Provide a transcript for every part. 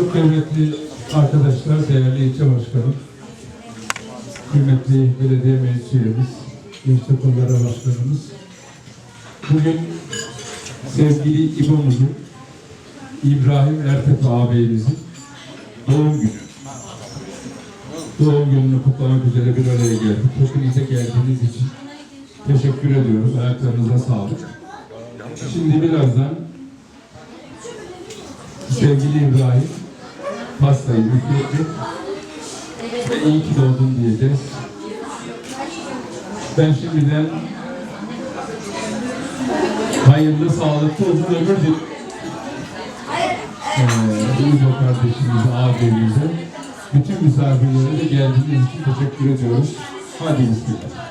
Çok kıymetli arkadaşlar, değerli ilçe başkanım, kıymetli belediye meclis üyemiz, gençlik kolları başkanımız. Bugün sevgili İbo'muzun, İbrahim Ertepe ağabeyimizin doğum günü. Doğum gününü kutlamak üzere bir araya geldik. Hepinize geldiğiniz için teşekkür ediyoruz. Ayaklarınıza sağlık. Şimdi birazdan sevgili İbrahim pastayı üfleyecek ve iyi ki doğdun diyeceğiz. Ben şimdiden hayırlı, sağlıklı, uzun ömür diliyorum. Ee, kardeşimize, abimize, bütün misafirlere de geldiğiniz için teşekkür ediyoruz. Hadi bismillah.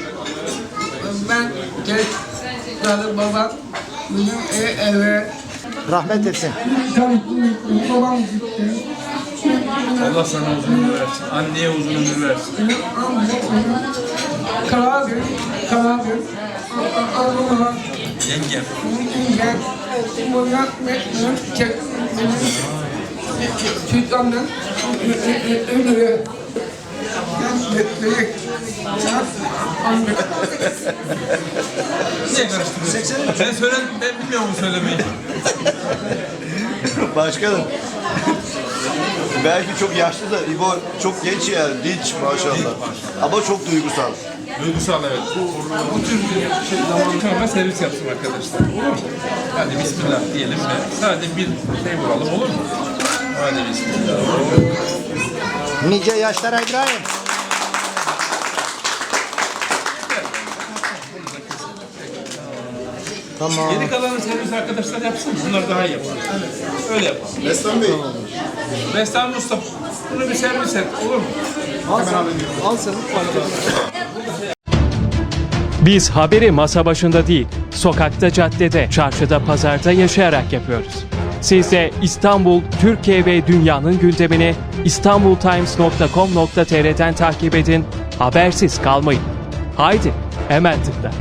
ben tek dadı babam, bizim ev eve, Rahmet etsin. babam gitti. Allah sana uzun ömür versin. Anneye uzun ömür versin. Benim amcam, Karadır, Karadır, Anadolu'na, Yengem. Murat Mekmen, Çek, Süt annem, Ben anne. Niye? Sen söyle, ben bilmiyorum bu söylemeyi. Başkanım. Belki çok yaşlı da İbo çok genç ya, dinç maşallah. Ama çok duygusal. Duygusal evet. Bu tür bir şey zamanı sonra servis yapsın arkadaşlar. Olur mu? Hadi bismillah diyelim ve sadece bir şey vuralım olur mu? Hadi bismillah. Nice yaşlara İbrahim. Tamam. Geri kalanı servis arkadaşlar yapsın. Bunlar daha iyi yapar. Öyle yapalım. Mesut Bey. Bestami Usta bunu bir servis et olur mu? Biz haberi masa başında değil, sokakta, caddede, çarşıda, pazarda yaşayarak yapıyoruz. Siz de İstanbul, Türkiye ve dünyanın gündemini istanbultimes.com.tr'den takip edin, habersiz kalmayın. Haydi, hemen tıkla.